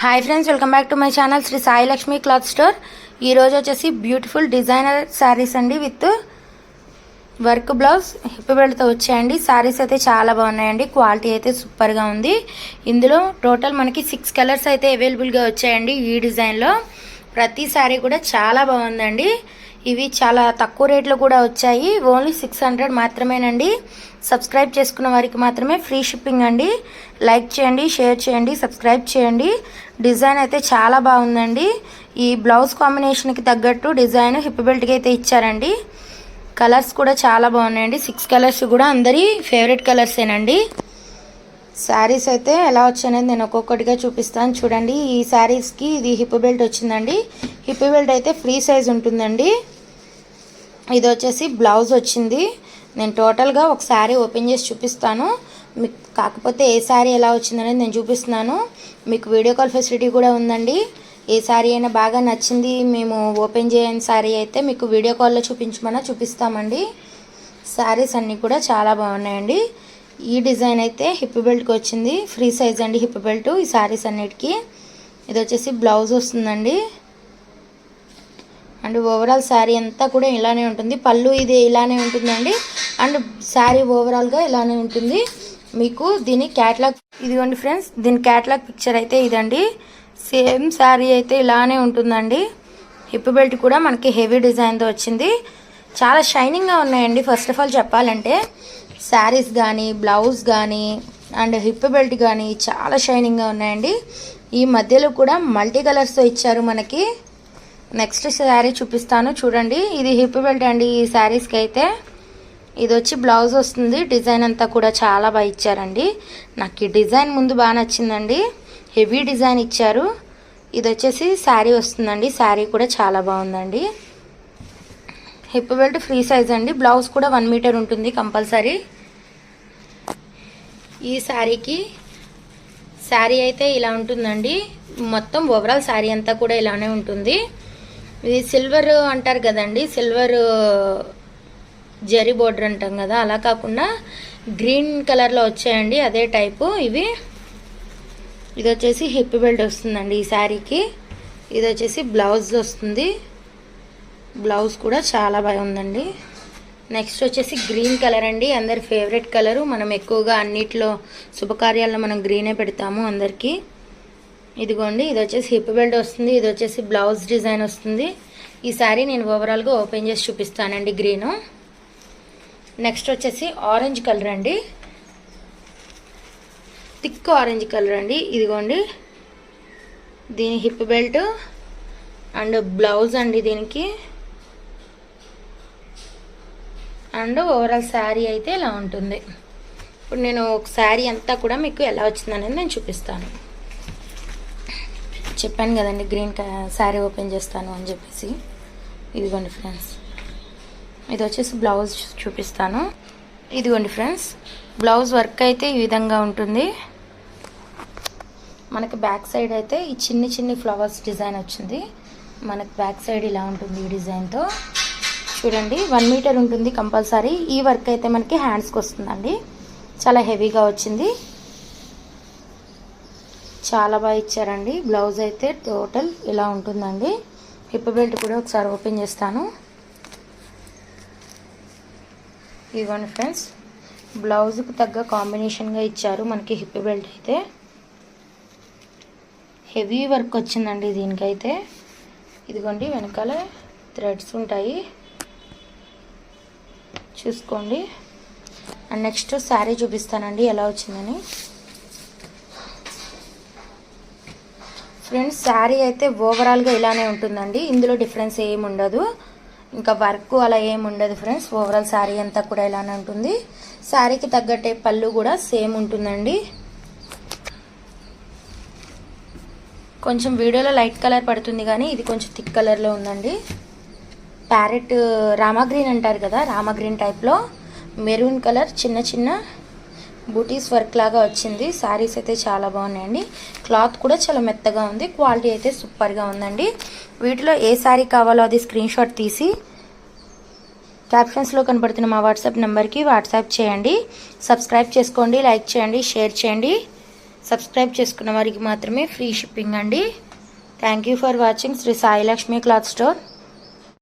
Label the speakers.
Speaker 1: Hi friends welcome back to my channel Shri Sai Lakshmi cloth store. ఈ రోజు వచ్చేసి beautiful designer saris అండి with work blouse hip బెల్ట్తో వచ్చాయండి. శారీస్ అయితే చాలా బాగున్నాయండి. క్వాలిటీ అయితే సూపర్గా ఉంది. ఇందులో టోటల్ మనకి సిక్స్ కలర్స్ అయితే అవైలబుల్గా వచ్చాయండి ఈ డిజైన్లో. ప్రతి శారీ కూడా చాలా బాగుందండి. ఇవి చాలా తక్కువ రేట్లో కూడా వచ్చాయి. ఓన్లీ సిక్స్ హండ్రెడ్ మాత్రమేనండి. సబ్స్క్రైబ్ చేసుకున్న వారికి మాత్రమే ఫ్రీ షిప్పింగ్ అండి. లైక్ చేయండి షేర్ చేయండి సబ్స్క్రైబ్ చేయండి. డిజైన్ అయితే చాలా బాగుందండి. ఈ బ్లౌజ్ కాంబినేషన్కి తగ్గట్టు డిజైన్ హిప్ బెల్ట్కి అయితే ఇచ్చారండి. కలర్స్ కూడా చాలా బాగున్నాయండి. సిక్స్ కలర్స్ కూడా అందరి ఫేవరెట్ కలర్సేనండి. శారీస్ అయితే ఎలా వచ్చాయనేది నేను ఒక్కొక్కటిగా చూపిస్తాను. చూడండి ఈ శారీస్కి ఇది హిప్ బెల్ట్ వచ్చిందండి. హిప్ బెల్ట్ అయితే ఫ్రీ సైజ్ ఉంటుందండి. ఇది వచ్చేసి బ్లౌజ్ వచ్చింది. నేను టోటల్గా ఒక శారీ ఓపెన్ చేసి చూపిస్తాను. మీకు కాకపోతే ఏ శారీ ఎలా వచ్చిందనేది నేను చూపిస్తున్నాను. మీకు వీడియో కాల్ ఫెసిలిటీ కూడా ఉందండి. ఏ శారీ అయినా బాగా నచ్చింది మేము ఓపెన్ చేయని శారీ అయితే మీకు వీడియో కాల్లో చూపించమన్నా చూపిస్తామండి. శారీస్ అన్నీ కూడా చాలా బాగున్నాయండి. ఈ డిజైన్ అయితే హిప్ బెల్ట్కి వచ్చింది. ఫ్రీ సైజ్ అండి హిప్ బెల్ట్ ఈ శారీస్ అన్నిటికీ. ఇది వచ్చేసి బ్లౌజ్ వస్తుందండి. అండ్ ఓవరాల్ శారీ అంతా కూడా ఇలానే ఉంటుంది. పళ్ళు ఇది ఇలానే ఉంటుందండి. అండ్ శారీ ఓవరాల్గా ఇలానే ఉంటుంది. మీకు దీని క్యాట్లాగ్ ఇదిగోండి ఫ్రెండ్స్ దీని క్యాట్లాగ్ పిక్చర్ అయితే ఇదండి. సేమ్ శారీ అయితే ఇలానే ఉంటుందండి. హిప్ బెల్ట్ కూడా మనకి హెవీ డిజైన్తో వచ్చింది. చాలా షైనింగ్గా ఉన్నాయండి. ఫస్ట్ ఆఫ్ ఆల్ చెప్పాలంటే శారీస్ కానీ బ్లౌజ్ కానీ అండ్ హిప్ బెల్ట్ కానీ చాలా షైనింగ్గా ఉన్నాయండి. ఈ మధ్యలో కూడా మల్టీ కలర్స్తో ఇచ్చారు మనకి. నెక్స్ట్ శారీ చూపిస్తాను. చూడండి ఇది హిప్ బెల్ట్ అండి ఈ శారీస్కి అయితే. ఇది వచ్చి బ్లౌజ్ వస్తుంది. డిజైన్ అంతా కూడా చాలా బాగా ఇచ్చారండి. నాకు ఈ డిజైన్ ముందు బాగా నచ్చిందండి. హెవీ డిజైన్ ఇచ్చారు. ఇది వచ్చేసి శారీ వస్తుందండి. శారీ కూడా చాలా బాగుందండి. హిప్ బెల్ట్ ఫ్రీ సైజ్ అండి. బ్లౌజ్ కూడా వన్ మీటర్ ఉంటుంది కంపల్సరీ. ఈ శారీకి శారీ అయితే ఇలా ఉంటుందండి. మొత్తం ఓవరాల్ శారీ అంతా కూడా ఇలానే ఉంటుంది. ఇది సిల్వర్ అంటారు కదండి సిల్వర్ జరీ బోర్డర్ అంటాం కదా అలా కాకుండా గ్రీన్ కలర్లో వచ్చాయండి అదే టైపు ఇవి. ఇది వచ్చేసి హిప్ బెల్ట్ వస్తుందండి ఈ శారీకి. ఇది వచ్చేసి బ్లౌజ్ వస్తుంది. బ్లౌజ్ కూడా చాలా బాగుందండి నెక్స్ట్ వచ్చేసి గ్రీన్ కలర్ అండి అందరి ఫేవరెట్ కలరు. మనం ఎక్కువగా అన్నిట్లో శుభకార్యాల్లో మనం గ్రీనే పెడతాము అందరికీ. ఇదిగోండి ఇది వచ్చేసి హిప్ బెల్ట్ వస్తుంది ఇది వచ్చేసి బ్లౌజ్ డిజైన్ వస్తుంది. ఈ శారీ నేను ఓవరాల్గా ఓపెన్ చేసి చూపిస్తానండి గ్రీను నెక్స్ట్ వచ్చేసి ఆరెంజ్ కలర్ అండి. థిక్ ఆరెంజ్ కలర్ అండి. ఇదిగోండి దీని హిప్ బెల్ట్ అండ్ బ్లౌజ్ అండి దీనికి. అండ్ ఓవరాల్ శారీ అయితే ఇలా ఉంటుంది. ఇప్పుడు నేను ఒక శారీ అంతా కూడా మీకు ఎలా వచ్చిందనేది నేను చూపిస్తాను. చెప్పాను కదండి గ్రీన్ శారీ ఓపెన్ చేస్తాను అని చెప్పేసి. ఇదిగోండి ఫ్రెండ్స్ ఇది వచ్చేసి బ్లౌజ్ చూపిస్తాను. ఇదిగోండి ఫ్రెండ్స్ బ్లౌజ్ వర్క్ అయితే ఈ విధంగా ఉంటుంది. మనకి బ్యాక్ సైడ్ అయితే ఈ చిన్ని చిన్ని ఫ్లవర్స్ డిజైన్ వచ్చింది. మనకి బ్యాక్ సైడ్ ఇలా ఉంటుంది ఈ డిజైన్తో చూడండి వన్ మీటర్ ఉంటుంది కంపల్సరీ. ఈ వర్క్ అయితే మనకి హ్యాండ్స్కి వస్తుందండి. చాలా హెవీగా వచ్చింది. చాలా బాగా ఇచ్చారండి. బ్లౌజ్ అయితే టోటల్ ఇలా ఉంటుందండి. హిప్ బెల్ట్ కూడా ఒకసారి ఓపెన్ చేస్తాను. ఇదిగోండి ఫ్రెండ్స్ బ్లౌజ్కి తగ్గ కాంబినేషన్గా ఇచ్చారు మనకి హిప్ బెల్ట్ అయితే. హెవీ వర్క్ వచ్చిందండి దీనికైతే. ఇదిగోండి వెనకాల థ్రెడ్స్ ఉంటాయి. చూసుకోండి. అండ్ నెక్స్ట్ శారీ చూపిస్తానండి ఎలా వచ్చిందని. ఫ్రెండ్స్ శారీ అయితే ఓవరాల్గా ఇలానే ఉంటుందండి. ఇందులో డిఫరెన్స్ ఏమి ఉండదు. ఇంకా వర్క్ అలా ఏమి ఉండదు ఫ్రెండ్స్ ఓవరాల్ శారీ అంతా కూడా ఇలానే ఉంటుంది. శారీకి తగ్గట్టే పళ్ళు కూడా సేమ్ ఉంటుందండి. కొంచెం వీడియోలో లైట్ కలర్ పడుతుంది కానీ ఇది కొంచెం థిక్ కలర్లో ఉందండి. ప్యారెట్ రామా గ్రీన్ అంటారు కదా రామా గ్రీన్ టైప్లో మెరూన్ కలర్ చిన్న చిన్న బూటీస్ వర్క్ లాగా వచ్చింది. శారీస్ అయితే చాలా బాగున్నాయండి. క్లాత్ కూడా చాలా మెత్తగా ఉంది. క్వాలిటీ అయితే సూపర్గా ఉందండి. వీటిలో ఏ శారీ కావాలో అది స్క్రీన్ షాట్ తీసి క్యాప్షన్స్లో కనపడుతున్న మా వాట్సాప్ నెంబర్కి వాట్సాప్ చేయండి. సబ్స్క్రైబ్ చేసుకోండి లైక్ చేయండి షేర్ చేయండి. సబ్స్క్రైబ్ చేసుకున్న వారికి మాత్రమే ఫ్రీ షిప్పింగ్ అండి. Thank you for watching Sri Sai Lakshmi cloth store.